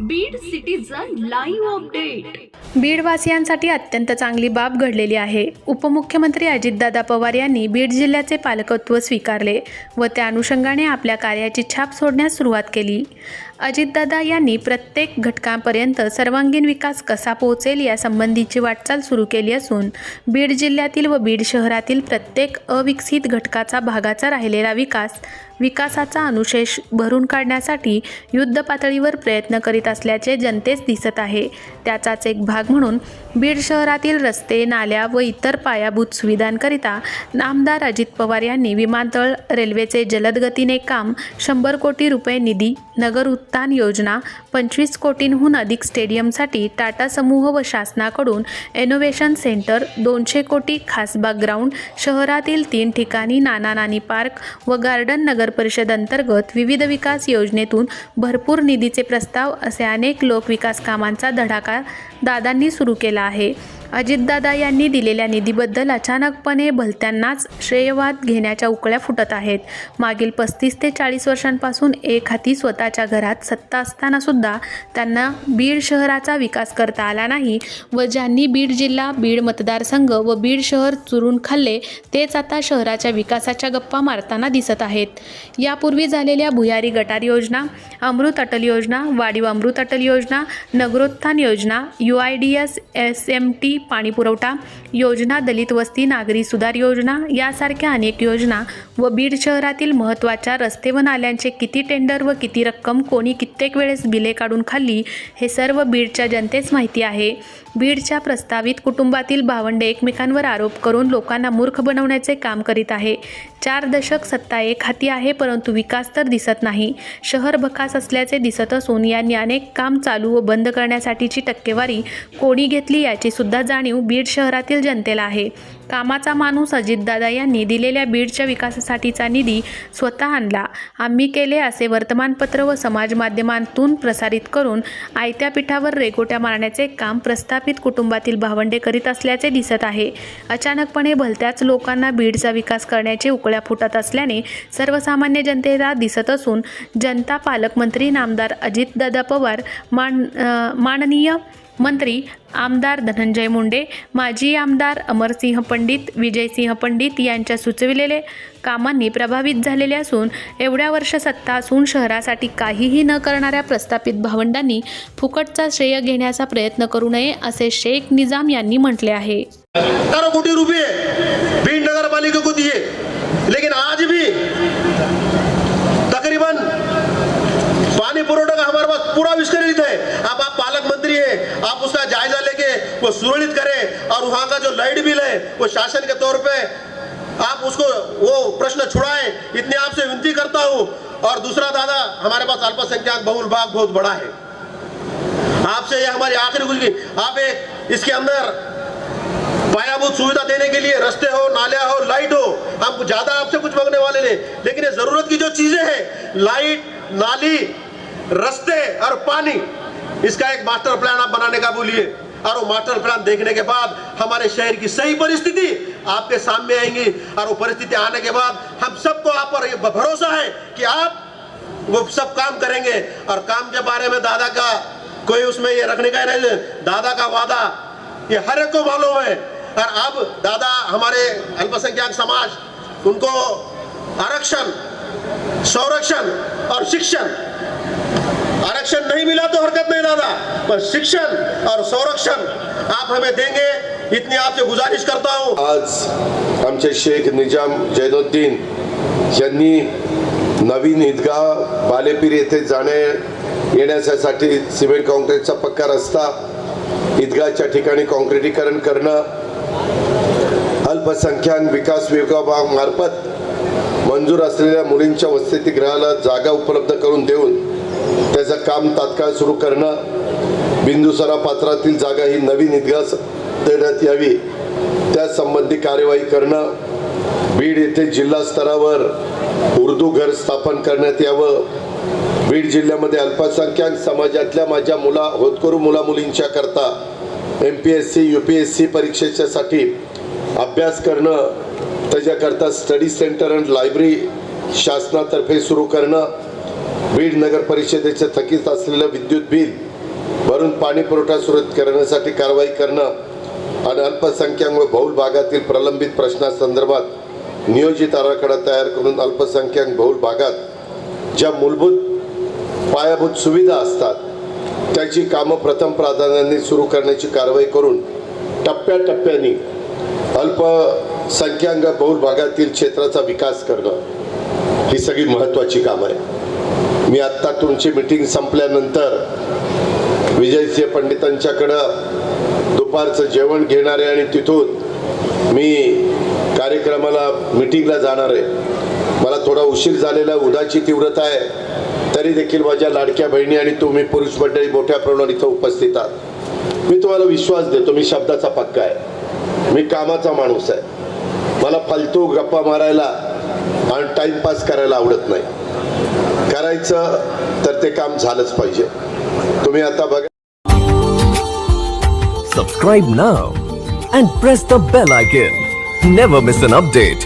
Beed citizen live update बीडवासियांसाठी अत्यंत चांगली बाब घडलेली आहे. उपमुख्यमंत्री अजितदादा पवार यांनी बीड जिल्ह्याचे पालकत्व स्वीकारले व त्या अनुषंगाने आपल्या कार्याची छाप सोडण्यास सुरुवात केली. अजितदादा यांनी प्रत्येक घटकांपर्यंत सर्वांगीण विकास कसा पोहोचेल यासंबंधीची वाटचाल सुरू केली असून बीड जिल्ह्यातील व बीड शहरातील प्रत्येक अविकसित घटकाचा भागाचा राहिलेला विकास विकासाचा अनुशेष भरून काढण्यासाठी युद्ध पातळीवर प्रयत्न करीत असल्याचे जनतेस दिसत आहे. त्याचाच एक भाग म्हणून बीड शहरातील रस्ते नाल्या व इतर पायाभूत सुविधांकरिता नामदार अजित पवार यांनी विमानतळ रेल्वेचे जलदगतीने काम शंभर कोटी रुपये निधी नगर उत्थान योजना पंचवीस कोटींहून अधिक स्टेडियमसाठी टाटा समूह व शासनाकडून इनोव्हेशन सेंटर दोनशे कोटी खासबाग ग्राउंड शहरातील तीन ठिकाणी नाना नानी पार्क व गार्डन नगर परिषद अंतर्गत विविध विकास योजनेतून भरपूर निधीचे प्रस्ताव असे अनेक लोकविकास कामांचा धडाका दादांनी सुरू केला आहे. अजितदादा यांनी दिलेल्या निधीबद्दल अचानकपणे भलत्यांनाच श्रेयवाद घेण्याच्या उकळ्या फुटत आहेत. मागील पस्तीस ते चाळीस वर्षांपासून एक हाती स्वतःच्या घरात सत्ता असतानासुद्धा त्यांना बीड शहराचा विकास करता आला नाही व ज्यांनी बीड जिल्हा बीड मतदारसंघ व बीड शहर चुरून खाल्ले तेच आता शहराच्या विकासाच्या गप्पा मारताना दिसत आहेत. यापूर्वी झालेल्या भुयारी गटार योजना अमृत अटल योजना वाढीव अमृत अटल योजना नगरोत्थान योजना U I D S S M T पाणी पुरवठा योजना दलित वस्ती नागरी सुधार योजना यासारख्या अनेक योजना व बीड शहरातील महत्त्वाच्या रस्ते व नाल्यांचे किती टेंडर व किती रक्कम कोणी कित्येक वेळेस बिले काढून खाल्ली हे सर्व बीडच्या जनतेस माहिती आहे. बीडच्या प्रस्तावित कुटुंबातील भावंडे एकमेकांवर आरोप करून लोकांना मूर्ख बनवण्याचे काम करीत आहे. चार दशक सत्ता एक हाती आहे परंतु विकास तर दिसत नाही. शहर भकास असल्याचे दिसत असून यांनी अनेक काम चालू व बंद करण्यासाठीची टक्केवारी कोणी घेतली याची सुद्धा जाणीव बीड शहरातील जनतेला आहे. कामाचा माणूस अजितदादा यांनी दिलेल्या बीडच्या विकासासाठीचा निधी स्वतः आणला. आम्ही केले असे वर्तमानपत्र व समाज माध्यमांतून प्रसारित करून आयत्या पीठावर रेगोट्या मारण्याचे काम प्रस्थापित कुटुंबातील भावंडे करीत असल्याचे दिसत आहे. अचानकपणे भलत्याच लोकांना बीडचा विकास करण्याचे उकळ्या फुटत असल्याने सर्वसामान्य जनतेला दिसत असून जनता पालकमंत्री नामदार अजितदादा पवार मान माननीय मंत्री आमदार धनंजय मुंडे माजी आमदार अमरसिंह पंडित विजयसिंह पंडित यांच्या सुचविलेले कामांनी प्रभावित झालेले असून एवढ्या वर्ष सत्ता असून शहरासाठी काहीही न करणाऱ्या प्रस्थापित भावंडांनी फुकटचा श्रेय घेण्याचा प्रयत्न करू नये असे शेख निजाम यांनी म्हटले आहे. वो सुरक्षित करें और वहाँ का जो लाइट बिल है, वो शासन के तौर पे आप उसको, वो प्रश्न छुड़ाएँ, इतने आपसे विनती करता हूँ। और दूसरा दादा, हमारे पास अल्पसंख्यक बहुल भाग बहुत बड़ा है। आपसे ये हमारी आखिरी गुजरी आप एक इसके अंदर पायाभूत सुविधा देने के लिए रास्ते हो, नालिया हो, लाइट हो, हम ज़्यादा आपसे कुछ मांगने वाले नहीं। लेकिन ये ज़रूरत की जो चीज़ें हैं, लाइट, नाली, रास्ते और पानी, इसका एक मास्टर प्लान आप बनाने का बोलिए। और वो मास्टर प्लान देखने के बाद हमारे शहर की सही परिस्थिति आपके सामने आएँगी और वो परिस्थिति आने के बाद हम सबको आप पर भरोसा है कि आप वो सब काम करेंगे। और काम के बारे में दादा का कोई उसमें ये रखने का नहीं, दादा का वादा ये हर एक को मालूम है। और अब दादा हमारे अल्पसंख्यक समाज, उनको आरक्षण, संरक्षण और शिक्षण आरक्षण नहीं मिला तो हरकत नहीं दादा पर शिक्षण और संरक्षण आप हमें देंगे इतनी आपसे गुजारिश करता हूँ। आज आमचे शेख निजाम जैनुद्दीन यांनी नवीन ईदगाह बालेपीर येथे जाणे येण्यासाठी सिमेंट काँक्रीटचा पक्का रस्ता ईदगाहच्या ठिकाणी काँक्रिटीकरण करणं अल्पसंख्याक विकास विभागामार्फत मंजूर असलेल्या मुलींच्या वसतिगृहाला जागा उपलब्ध करून देऊन त्याचं काम तात्काळ सुरू करणं बिंदुसरा पात्रातील जागा ही नवीन इतिहास देण्यात यावी. त्यासंबंधी कार्यवाही करणं बीड येथे जिल्हा स्तरावर उर्दू घर स्थापन करण्यात यावं. बीड जिल्ह्यामध्ये अल्पसंख्याक समाजातल्या माझ्या मुला होतकरू मुला मुलींच्या करता M P S C U P S C परीक्षेच्यासाठी अभ्यास करणं त्याच्याकरता स्टडी सेंटर अँड लायब्ररी शासनातर्फे सुरू करणं बीड नगर परिषदेचे थकीत असलेलं विद्युत बिल भरून पाणी पुरवठा सुरळीत करण्यासाठी कारवाई करणं आणि अल्पसंख्याक व बहुल भागातील प्रलंबित प्रश्नासंदर्भात नियोजित आराखडा तयार करून अल्पसंख्याक बहुल भागात ज्या मूलभूत पायाभूत सुविधा असतात त्याची कामं प्रथम प्राधान्याने सुरू करण्याची कारवाई करून टप्प्याटप्प्याने अल्पसंख्याक बहुल भागातील क्षेत्राचा विकास करणं ही सगळी महत्त्वाची कामं आहे मी आत्ता तुमची मिटिंग संपल्यानंतर विजयसिंह पंडितांच्याकडं दुपारचं जेवण घेणार आहे आणि तिथून मी कार्यक्रमाला मिटिंगला जाणार आहे. मला थोडा उशीर झालेला उदाची तीव्रता आहे तरी देखील माझ्या लाडक्या बहिणी आणि तुम्ही पुरुष मंडळी मोठ्या प्रमाणात इथं उपस्थित आहात. मी तुम्हाला विश्वास देतो मी शब्दाचा पक्का आहे. मी कामाचा माणूस आहे. मला फालतू गप्पा मारायला आणि टाइमपास करायला आवडत नाही. करायचं तर ते काम झालंच पाहिजे. तुम्ही आता बघा. सबस्क्राईब ना and press the bell icon never miss an update